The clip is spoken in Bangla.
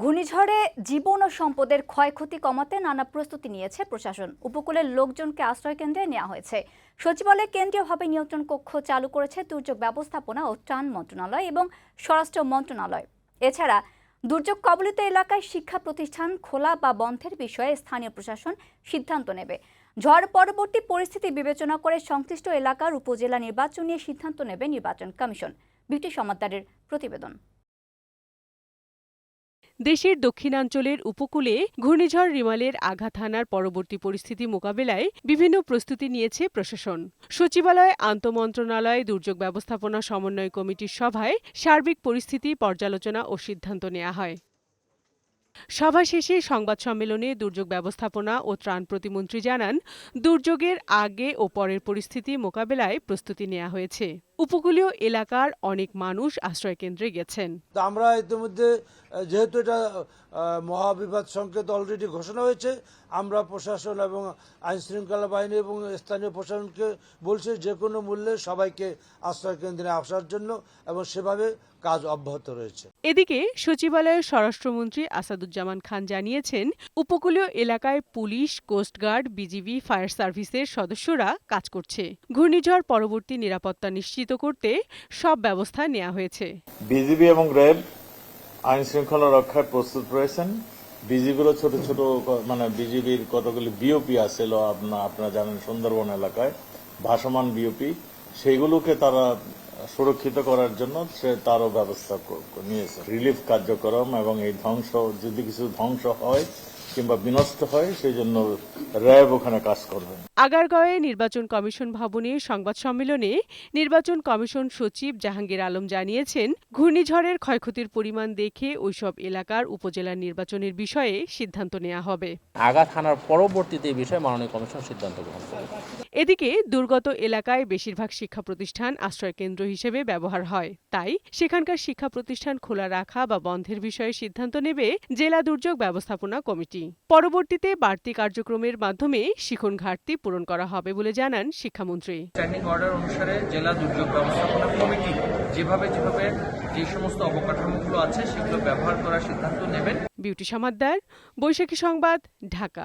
ঘূর্ণিঝড়ে জীবন ও সম্পদের ক্ষয়ক্ষতি কমাতে নানা প্রস্তুতি নিয়েছে প্রশাসন। উপকূলের লোকজনকে আশ্রয়কেন্দ্রে নেওয়া হয়েছে। সচিবালয়ে কেন্দ্রীয়ভাবে নিয়ন্ত্রণ কক্ষ চালু করেছে দুর্যোগ ব্যবস্থাপনা ও ত্রাণ মন্ত্রণালয় এবং স্বরাষ্ট্র মন্ত্রণালয়। এছাড়া দুর্যোগ কবলিত এলাকায় শিক্ষা প্রতিষ্ঠান খোলা বা বন্ধের বিষয়ে স্থানীয় প্রশাসন সিদ্ধান্ত নেবে। ঝড় পরবর্তী পরিস্থিতি বিবেচনা করে সংশ্লিষ্ট এলাকার উপজেলা নির্বাচন নিয়ে সিদ্ধান্ত নেবে নির্বাচন কমিশন। বিউটি সমাদ্দারের প্রতিবেদন। দেশের দক্ষিণাঞ্চলের উপকূলে ঘূর্ণিঝড় রিমালের আঘাত হানার পরবর্তী পরিস্থিতি মোকাবেলায় বিভিন্ন প্রস্তুতি নিয়েছে প্রশাসন। সচিবালয়, আন্তমন্ত্রণালয়, দুর্যোগ ব্যবস্থাপনা সমন্বয় কমিটির সভায় সার্বিক পরিস্থিতি পর্যালোচনা ও সিদ্ধান্ত নেওয়া হয়। সভা শেষে সংবাদ সম্মেলনে দুর্যোগ ব্যবস্থাপনা ও ত্রাণ প্রতিমন্ত্রী জানান, দুর্যোগের আগে ও পরের পরিস্থিতি মোকাবেলায় প্রস্তুতি নেওয়া হয়েছে। উপকূলীয় এলাকার অনেক মানুষ আশ্রয়কেন্দ্রে গেছেন। তো আমরা ইতিমধ্যে যেহেতু এটা আহ, মহাবিবাদ সংকেত অলরেডি ঘোষণা হয়েছে আমরা প্রশাসন এবং আইন শৃঙ্খলা বাহিনী এবং স্থানীয় প্রশাসনকে বলছে যে কোনো মূল্যে সবাইকে আশ্রয় কেন্দ্রে আসার জন্য এবং সেভাবে কাজ অব্যাহত রয়েছে। এদিকে সচিবালয়ের স্বরাষ্ট্রমন্ত্রী আসাদুজ্জামান খান জানিয়েছেন উপকূলীয় এলাকায় পুলিশ কোস্টগার্ড বিজিবি ফায়ার সার্ভিসের সদস্যরা কাজ করছে। ঘূর্ণিঝড় পরবর্তী নিরাপত্তা নিশ্চিত করতে সব ব্যবস্থা নেওয়া হয়েছে। বিজিবি এবং র্যাব আইন শৃঙ্খলা রক্ষায় প্রস্তুত রয়েছেন। বিজিবিরও ছোট ছোট মানে বিজিবির কতগুলি বিওপি আছিল আপনার জানেন সুন্দরবন এলাকায়, ভাসমান বিওপি সেইগুলোকে তারা সুরক্ষিত করার জন্য সে তারও ব্যবস্থা নিয়েছে। রিলিফ কার্যক্রম এবং এই ধ্বংস, যদি কিছু ধ্বংস হয় কিংবা বিনষ্ট হয় সেই জন্য র্যাব ওখানে কাজ করবে। আগারগাঁওয়ে নির্বাচন কমিশন ভবনে সংবাদ সম্মেলনে নির্বাচন কমিশন সচিব জাহাঙ্গীর আলম জানিয়েছেন ঘূর্ণিঝড়ের ক্ষয়ক্ষতির পরিমাণ দেখে ওইসব এলাকার উপজেলা নির্বাচনের বিষয়ে সিদ্ধান্ত নেওয়া হবে। আঘাত হানার পরবর্তীতে এই বিষয়ে মাননীয় কমিশন সিদ্ধান্ত গ্রহণ করবে। এদিকে দুর্গত এলাকায় বেশিরভাগ শিক্ষা প্রতিষ্ঠান আশ্রয়কেন্দ্র হিসেবে ব্যবহার হয়। তাই সেখানকার শিক্ষা প্রতিষ্ঠান খোলা রাখা বা বন্ধের বিষয়ে সিদ্ধান্ত নেবে জেলা দুর্যোগ ব্যবস্থাপনা কমিটি। পরবর্তীতে বাড়তি কার্যক্রমের মাধ্যমে শিখন ঘাটতি পূরণ করা হবে বলে জানান শিক্ষামন্ত্রী। স্ট্যান্ডিং অর্ডার অনুসারে জেলা দুর্যোগ ব্যবস্থাপনা কমিটি যেভাবে যেভাবে যে সমস্ত অবকাঠামোগুলো আছে সেগুলো ব্যবহার করার সিদ্ধান্ত নেবেন। বিউটি সমাদ্দার বৈশাখী সংবাদ ঢাকা।